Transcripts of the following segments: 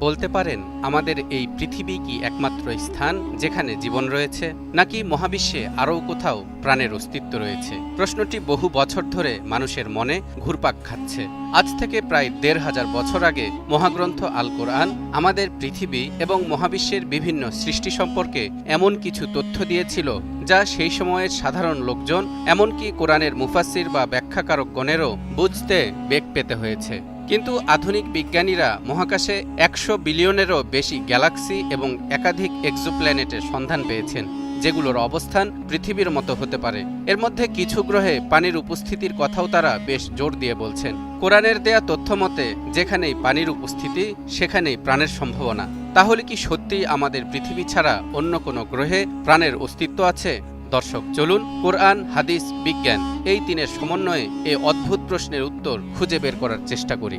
বলতে পারেন, আমাদের এই পৃথিবী কি একমাত্র স্থান যেখানে জীবন রয়েছে, নাকি মহাবিশ্বে আরও কোথাও প্রাণের অস্তিত্ব রয়েছে? প্রশ্নটি বহু বছর ধরে মানুষের মনে ঘুরপাক খাচ্ছে। আজ থেকে প্রায় দেড় হাজার বছর আগে মহাগ্রন্থ আল কোরআন আমাদের পৃথিবী এবং মহাবিশ্বের বিভিন্ন সৃষ্টি সম্পর্কে এমন কিছু তথ্য দিয়েছিল, যা সেই সময়ের সাধারণ লোকজন, এমনকি কোরআনের মুফাসির বা ব্যাখ্যাকারকগণেরও বুঝতে বেগ পেতে হয়েছে। কিন্তু আধুনিক বিজ্ঞানীরা মহাকাশে একশো বিলিয়নেরও বেশি গ্যালাক্সি এবং একাধিক এক্সোপ্ল্যানেটের সন্ধান পেয়েছেন, যেগুলোর অবস্থান পৃথিবীর মতো হতে পারে। এর মধ্যে কিছু গ্রহে পানির উপস্থিতির কথাও তারা বেশ জোর দিয়ে বলছেন। কোরআনের দেয়া তথ্য মতে যেখানেই পানির উপস্থিতি, সেখানেই প্রাণের সম্ভাবনা। তাহলে কি সত্যিই আমাদের পৃথিবী ছাড়া অন্য কোনো গ্রহে প্রাণের অস্তিত্ব আছে? দর্শক, চলুন কোরআন, হাদিস, বিজ্ঞান এই তিনের সমন্বয়ে এ অদ্ভুত প্রশ্নের উত্তর খুঁজে বের করার চেষ্টা করি।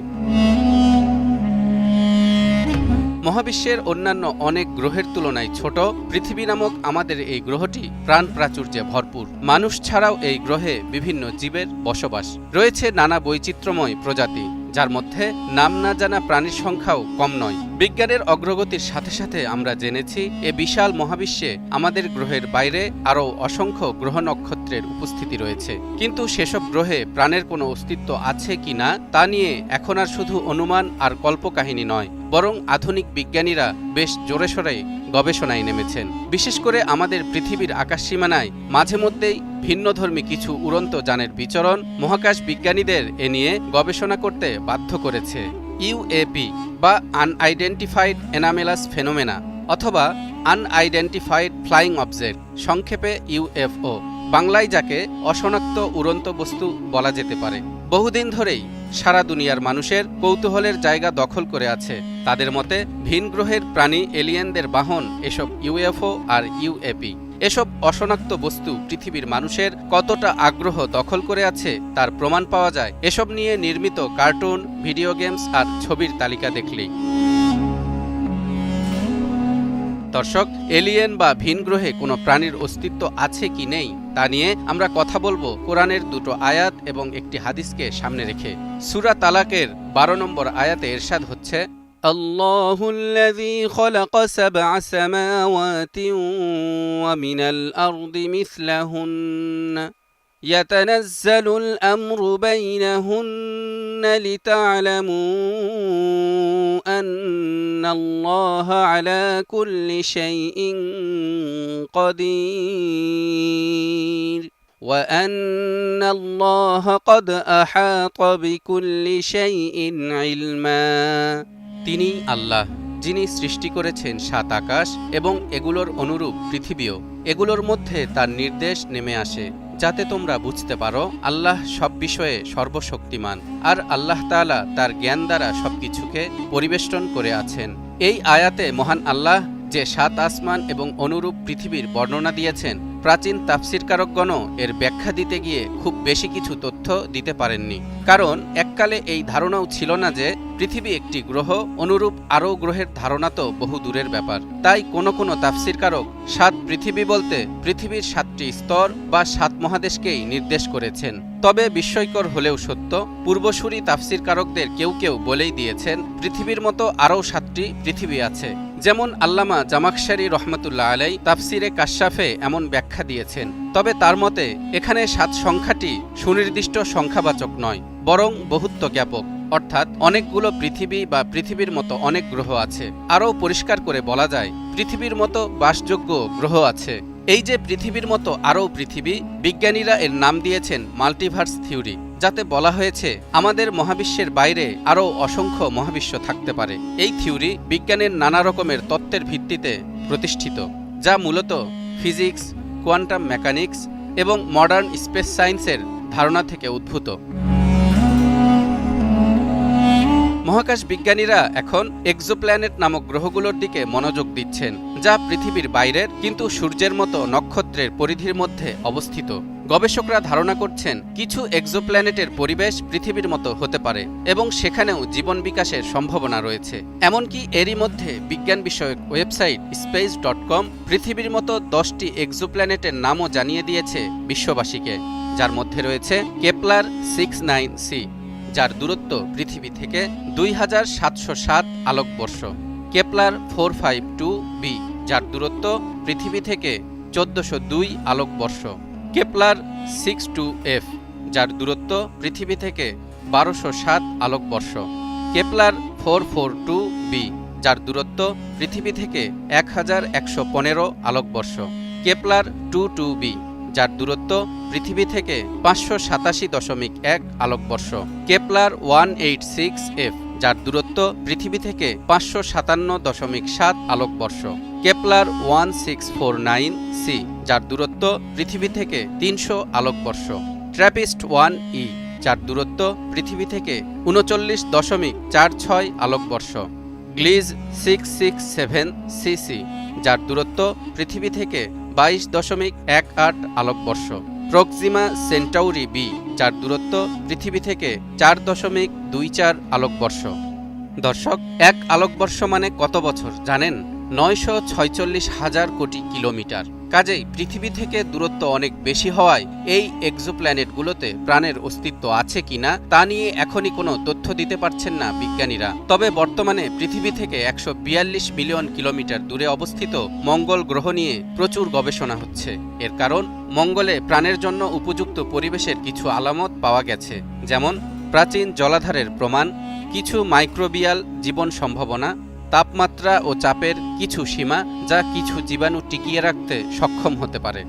মহাবিশ্বের অন্যান্য অনেক গ্রহের তুলনায় ছোট পৃথিবী নামক আমাদের এই গ্রহটি প্রাণ প্রাচুর্যে ভরপুর। মানুষ ছাড়াও এই গ্রহে বিভিন্ন জীবের বসবাস। রয়েছে নানা বৈচিত্র্যময় প্রজাতি, যার মধ্যে নাম না জানা প্রাণীর সংখ্যাও কম নয়। বিজ্ঞানের অগ্রগতির সাথে সাথে আমরা জেনেছি এ বিশাল মহাবিশ্বে আমাদের গ্রহের বাইরে আরও অসংখ্য গ্রহ নক্ষত্রের উপস্থিতি রয়েছে। কিন্তু সেসব গ্রহে প্রাণের কোনো অস্তিত্ব আছে কি না, তা নিয়ে এখন আর শুধু অনুমান আর কল্পকাহিনী নয়, বরং আধুনিক বিজ্ঞানীরা বেশ জোরে সোরে গবেষণায় নেমেছেন। বিশেষ করে আমাদের পৃথিবীর আকাশসীমানায় মাঝে মধ্যেই ভিন্নধর্মী কিছু উড়ন্ত যানের বিচরণ মহাকাশ বিজ্ঞানীদের এ নিয়ে গবেষণা করতে বাধ্য করেছে। ইউএপি বা আনআইডেন্টিফাইড এনামেলাস ফেনোমেনা অথবা আনআইডেন্টিফাইড ফ্লাইং অবজেক্ট, সংক্ষেপে ইউএফও। বাংলায় যাকে অশনাক্ত উড়ন্ত বস্তু বলা যেতে পারে। বহুদিন ধরেই সারা দুনিয়ার মানুষের কৌতূহলের জায়গা দখল করে আছে। তাদের মতে ভিন গ্রহের প্রাণী এলিয়েনদের বাহন এসব ইউএফও আর ইউএপি। এসব অশনাক্ত বস্তু পৃথিবীর মানুষের কতটা আগ্রহ দখল করে আছে তার প্রমাণ পাওয়া যায়। এসব নিয়ে নির্মিত কার্টুন, ভিডিও গেমস আর ছবির তালিকা দেখলেই। দর্শক, এলিয়েন বা ভিন গ্রহে কোনো প্রাণীর অস্তিত্ব আছে কি নেই তা নিয়ে আমরা কথা বলব কোরআনের দুটো আয়াত এবং একটি হাদিসকে সামনে রেখে। সুরা তালাকের বারো নম্বর আয়াতে এরশাদ হচ্ছে الله الذي خلق سبع سماوات ومن الأرض مثلهن. يتنزل الأمر بينهن لتعلموا أن الله على كل شيء قدير. وأن الله قد أحاط بكل شيء علما. তিনি আল্লাহ, যিনি সৃষ্টি করেছেন সাত আকাশ এবং এগুলোর অনুরূপ পৃথিবীও। এগুলোর মধ্যে তার নির্দেশ নেমে আসে, যাতে তোমরা বুঝতে পারো, আল্লাহ সব বিষয়ে সর্বশক্তিমান, আর আল্লাহ তাআলা তার জ্ঞান দ্বারা সবকিছুকে পরিবেষ্টন করে আছেন। এই আয়াতে মহান আল্লাহ যে সাত আসমান এবং অনুরূপ পৃথিবীর বর্ণনা দিয়েছেন প্রাচীন তাফসিরকারকগণও এর ব্যাখ্যা দিতে গিয়ে খুব বেশি কিছু তথ্য দিতে পারেননি। কারণ এককালে এই ধারণাও ছিল না যে পৃথিবী একটি গ্রহ, অনুরূপ আরও গ্রহের ধারণা তো বহু দূরের ব্যাপার। তাই কোনো কোনো তাফসিরকারক সাত পৃথিবী বলতে পৃথিবীর সাতটি স্তর বা সাত মহাদেশকেই নির্দেশ করেছেন। তবে বিস্ময়কর হলেও সত্য, পূর্বসূরি তাফসিরকারকদের কেউ কেউ বলেই দিয়েছেন, পৃথিবীর মতো আরও সাতটি পৃথিবী আছে। যেমন আল্লামা জামাকশারি রহমতুল্লাহ আলাই তাফসিরে কাশ্যাফে এমন ব্যাখ্যা দিয়েছেন। তবে তার মতে, এখানে সাত সংখ্যাটি সুনির্দিষ্ট সংখ্যাবাচক নয়, বরং বহুত্ব জ্ঞাপক অর্থাৎ অনেকগুলো পৃথিবী বা পৃথিবীর মতো অনেক গ্রহ আছে। আরও পরিষ্কার করে বলা যায়, পৃথিবীর মতো বাসযোগ্য গ্রহ আছে। এই যে পৃথিবীর মতো আরও পৃথিবী, বিজ্ঞানীরা এর নাম দিয়েছেন মাল্টিভার্স থিওরি। যাতে বলা হয়েছে, আমাদের মহাবিশ্বের বাইরে আরও অসংখ্য মহাবিশ্ব থাকতে পারে। এই থিওরি বিজ্ঞানের নানা রকমের তত্ত্বের ভিত্তিতে প্রতিষ্ঠিত, যা মূলত ফিজিক্স, কোয়ান্টাম মেকানিক্স এবং মডার্ন স্পেস সায়েন্সের ধারণা থেকে উদ্ভূত। মহাকাশ বিজ্ঞানীরা এখন এক্সোপ্ল্যানেট নামক গ্রহগুলোর দিকে মনোযোগ দিচ্ছেন, যা পৃথিবীর বাইরের কিন্তু সূর্যের মতো নক্ষত্রের পরিধির মধ্যে অবস্থিত। গবেষকরা ধারণা করছেন, কিছু এক্সোপ্ল্যানেটের পরিবেশ পৃথিবীর মতো হতে পারে এবং সেখানেও জীবন বিকাশের সম্ভাবনা রয়েছে। এমনকি এরই মধ্যে বিজ্ঞান বিষয়ক ওয়েবসাইট স্পেস ডট কম পৃথিবীর মতো দশটি এক্সোপ্ল্যানেটের নামও জানিয়ে দিয়েছে বিশ্ববাসীকে। যার মধ্যে রয়েছে কেপলার সিক্স নাইন সি। যার দূরত্ব পৃথিবী থেকে দুই হাজার সাতশো সাত আলোকবর্ষ, Kepler four five two b, যার দূরত্ব পৃথিবী থেকে চোদ্দশো দুই আলোকবর্ষ, কেপলার সিক্স টু এফ, যার দূরত্ব পৃথিবী থেকে বারোশো সাত আলোকবর্ষ, Kepler four four two b, যার দূরত্ব পৃথিবী থেকে এক হাজার একশো পনেরো আলোকবর্ষ, কেপলার টু টু বি, যার দূরত্ব পৃথিবী থেকে পাঁচশো সাতাশি দশমিক এক আলোকবর্ষ। Kepler one eight six f, যার দূরত্ব পৃথিবী থেকে পাঁচশো সাতান্ন দশমিক সাত আলোকবর্ষ। Kepler one six four nine c, যার দূরত্ব পৃথিবী থেকে তিনশো আলোকবর্ষ। ট্র্যাপিস্ট ওয়ান ই, যার দূরত্ব পৃথিবী থেকে উনচল্লিশ দশমিক চার ছয় আলোকবর্ষ। Gliese six six seven C C যার দূরত্ব পৃথিবী থেকে বাইশ দশমিক এক আট আলোকবর্ষ। প্রক্সিমা সেন্টাউরি বি, যার দূরত্ব পৃথিবী থেকে চার দশমিক দুই চার আলোকবর্ষ। দর্শক, এক আলোকবর্ষ মানে কত বছর, জানেন? নয়শো ছয়চল্লিশ হাজার কোটি কিলোমিটার। কাজেই পৃথিবী থেকে দূরত্ব অনেক বেশি হওয়ায় এই এক্সোপ্ল্যানেটগুলোতে প্রাণের অস্তিত্ব আছে কিনা তা নিয়ে এখনই কোনো তথ্য দিতে পারছেন না বিজ্ঞানীরা। তবে বর্তমানে পৃথিবী থেকে একশো বিয়াল্লিশ মিলিয়ন কিলোমিটার দূরে অবস্থিত মঙ্গল গ্রহ নিয়ে প্রচুর গবেষণা হচ্ছে। এর কারণ, মঙ্গলে প্রাণের জন্য উপযুক্ত পরিবেশের কিছু আলামত পাওয়া গেছে, যেমন প্রাচীন জলাধারের প্রমাণ, কিছু মাইক্রোবিয়াল জীবন সম্ভাবনা তাপমাত্রা ও চাপের কিছু সীমা যা কিছু জীবাণু টিকিয়ে রাখতে সক্ষম হতে পারে।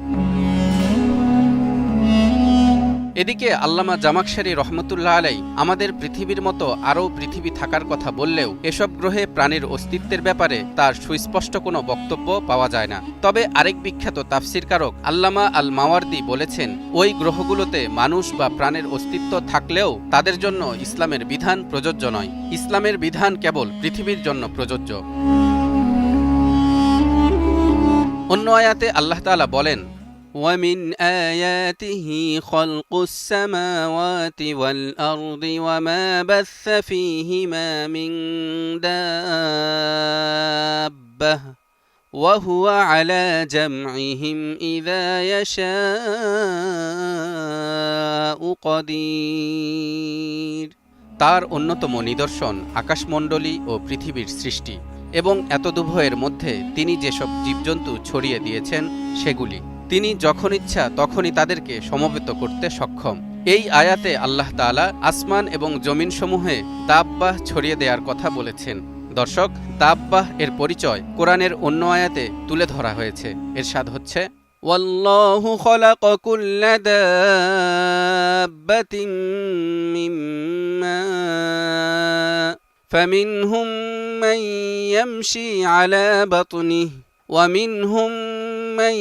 এদিকে আল্লামা জামাকশারি রহমতুল্লাহ আলাই আমাদের পৃথিবীর মতো আরও পৃথিবী থাকার কথা বললেও এসব গ্রহে প্রাণীর অস্তিত্বের ব্যাপারে তার সুস্পষ্ট কোনো বক্তব্য পাওয়া যায় না। তবে আরেক বিখ্যাত তাফসিরকারক আল্লামা আল মাওয়ার্দি বলেছেন, ওই গ্রহগুলোতে মানুষ বা প্রাণের অস্তিত্ব থাকলেও তাদের জন্য ইসলামের বিধান প্রযোজ্য নয়। ইসলামের বিধান কেবল পৃথিবীর জন্য প্রযোজ্য। অন্য আয়াতে আল্লাহ তাআলা বলেন ومن آياته خلق السماوات والأرض وما بث فيهما من دابة وهو على جمعهم إذا يشاء قدير তার অন্যতম নিদর্শন আকাশমণ্ডলী ও পৃথিবীর সৃষ্টি এবং এতদুভয়ের মধ্যে তিনি যেসব জীবজন্তু ছড়িয়ে দিয়েছেন সেগুলি তিনি যখন ইচ্ছা তখনই তাদেরকে সমবেত করতে সক্ষম এই আয়াতে আল্লাহ তাআলা আসমান এবং জমিনসমূহে দাব্বাহ ছড়িয়ে দেওয়ার কথা বলেছেন দর্শক দাব্বাহ এর পরিচয় কোরআনের অন্য আয়াতে তুলে ধরা হয়েছে এরশাদ হচ্ছে والله خلق كل دابة من ماء فمنهم من يمشي على بطنه ومنهم من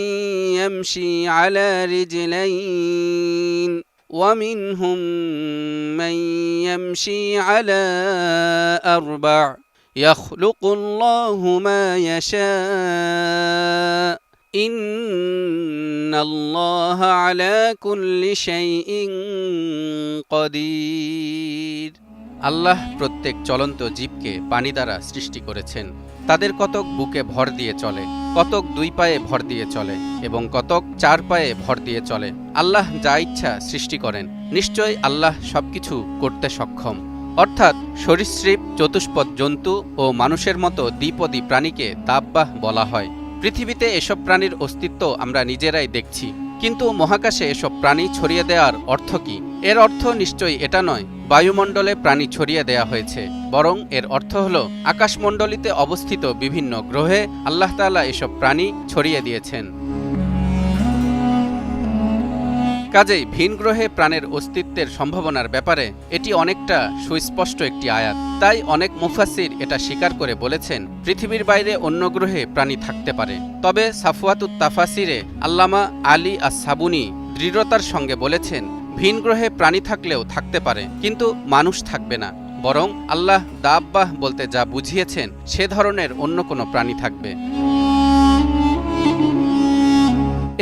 يمشي على رجلين ومنهم من يمشي على أربع يخلق الله ما يشاء إن الله على كل شيء قدير আল্লাহ প্রত্যেক চলন্ত জীবকে পানি দ্বারা সৃষ্টি করেছেন তাদের কতক বুকে ভর দিয়ে চলে কতক দুই পায়ে ভর দিয়ে চলে এবং কতক চার পায়ে ভর দিয়ে চলে। আল্লাহ যা ইচ্ছা সৃষ্টি করেন নিশ্চয় আল্লাহ সবকিছু করতে সক্ষম। অর্থাৎ সরীসৃপ, চতুষ্পদ জন্তু ও মানুষের মতো দ্বিপদী প্রাণীকে দাব্বাহ বলা হয়। পৃথিবীতে এসব প্রাণীর অস্তিত্ব আমরা নিজেরাই দেখছি। কিন্তু মহাকাশে এসব প্রাণী ছড়িয়ে দেওয়ার অর্থ কি? এর অর্থ নিশ্চয়ই এটা নয়, বায়ুমণ্ডলে প্রাণী ছড়িয়ে দেয়া হয়েছে। বরং এর অর্থ হল, আকাশমণ্ডলীতে অবস্থিত বিভিন্ন গ্রহে আল্লাহ তাআলা এসব প্রাণী ছড়িয়ে দিয়েছেন। কাজেই ভিন গ্রহে প্রাণের অস্তিত্বের সম্ভাবনার ব্যাপারে এটি অনেকটা সুস্পষ্ট একটি আয়াত। তাই অনেক মুফাসির এটা স্বীকার করে বলেছেন, পৃথিবীর বাইরে অন্য গ্রহে প্রাণী থাকতে পারে। তবে সাফওয়াতুত তাফাসিরে আল্লামা আলী আর সাবুনি দৃঢ়তার সঙ্গে বলেছেন ভিন গ্রহে প্রাণী থাকলেও থাকতে পারে, কিন্তু মানুষ থাকবে না। বরং আল্লাহ দাব্বাহ বলতে যা বুঝিয়েছেন, সে ধরনের অন্য কোনো প্রাণী থাকবে।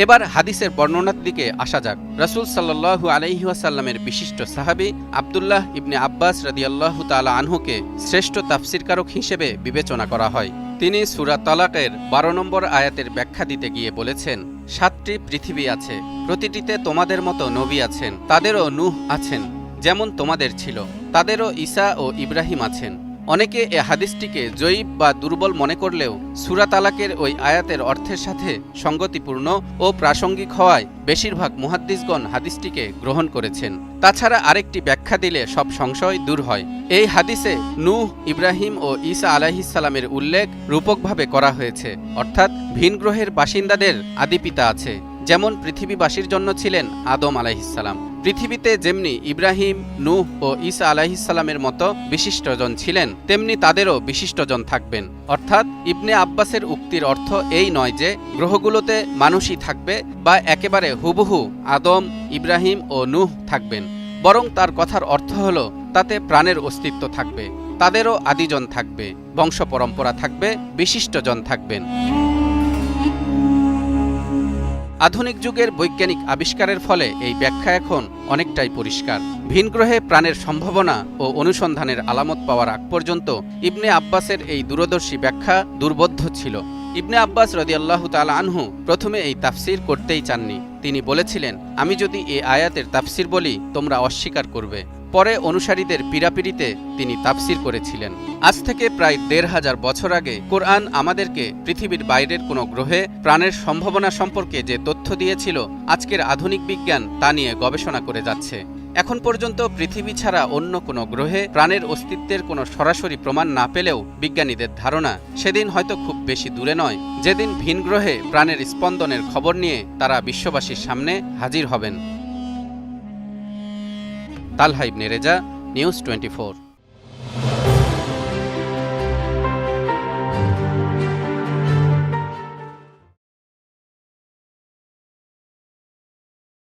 এবার হাদিসের বর্ণনার দিকে আসা যাক। রাসুল সাল্লাহু আলহিহাসাল্লামের বিশিষ্ট সাহাবি আবদুল্লাহ ইবনে আব্বাস রাদিয়াল্লাহু তালা আনহুকে শ্রেষ্ঠ তাফসিরকারক হিসেবে বিবেচনা করা হয়। তিনি সুরা তালাকের বারো নম্বর আয়াতের ব্যাখ্যা দিতে গিয়ে বলেছেন, সাতটি পৃথিবী আছে, প্রতিটিতে তোমাদের মতো নবী আছেন, তাদেরও নুহ আছেন, যেমন তোমাদের ছিল। তাদেরও ঈসা ও ইব্রাহিম আছেন। অনেকে এ হাদিসটিকে জয়ীব বা দুর্বল মনে করলেও সুরা তালাকের ওই আয়াতের অর্থের সাথে সঙ্গতিপূর্ণ ও প্রাসঙ্গিক হওয়ায় বেশিরভাগ মুহাদ্দিসগণ হাদিসটিকে গ্রহণ করেছেন। তাছাড়া আরেকটি ব্যাখ্যা দিলে সব সংশয় দূর হয়। এই হাদিসে নূহ, ইব্রাহিম ও ঈসা আলাহিসাল্লামের উল্লেখ রূপকভাবে করা হয়েছে। অর্থাৎ ভিন গ্রহের বাসিন্দাদের আদিপিতা আছে। যেমন পৃথিবীবাসীর জন্য ছিলেন আদম আলাহিসাল্লাম পৃথিবীতে যেমনি ইব্রাহিম, নূহ ও ঈসা আলাহিসাল্লামের মতো বিশিষ্টজন ছিলেন, তেমনি তাদেরও বিশিষ্টজন থাকবেন। অর্থাৎ ইবনে আব্বাসের উক্তির অর্থ এই নয় যে গ্রহগুলোতে মানুষই থাকবে বা একেবারে হুবহু আদম, ইব্রাহিম ও নূহ থাকবেন। বরং তার কথার অর্থ হল, তাতে প্রাণের অস্তিত্ব থাকবে, তাদেরও আদিজন থাকবে, বংশ পরম্পরা থাকবে, বিশিষ্টজন থাকবেন। আধুনিক যুগের বৈজ্ঞানিক আবিষ্কারের ফলে এই ব্যাখ্যা এখন অনেকটাই পরিষ্কার। ভিনগ্রহে প্রাণের সম্ভাবনা ও অনুসন্ধানের আলামত পাওয়ার আগ পর্যন্ত ইবনে আব্বাসের এই দূরদর্শী ব্যাখ্যা দুর্বোধ্য ছিল। ইবনে আব্বাস রদি আল্লাহ তাল আনহু প্রথমে এই তাফসির করতেই চাননি। তিনি বলেছিলেন, আমি যদি এ আয়াতের তাফসির বলি, তোমরা অস্বীকার করবে। পরে অনুসারীদের পীড়াপিড়িতে তিনি তাফসির করেছিলেন। আজ থেকে প্রায় দেড় হাজার বছর আগে কোরআন আমাদেরকে পৃথিবীর বাইরের কোনো গ্রহে প্রাণের সম্ভাবনা সম্পর্কে যে তথ্য দিয়েছিল, আজকের আধুনিক বিজ্ঞান তা নিয়ে গবেষণা করে যাচ্ছে। এখন পর্যন্ত পৃথিবী ছাড়া অন্য কোনো গ্রহে প্রাণের অস্তিত্বের কোনো সরাসরি প্রমাণ না পেলেও বিজ্ঞানীদের ধারণা সেদিন হয়তো খুব বেশি দূরে নয়। যেদিন ভিন গ্রহে প্রাণের স্পন্দনের খবর নিয়ে তারা বিশ্ববাসীর সামনে হাজির হবেন। তালহাইব নেরেজা নিউজ টোয়েন্টি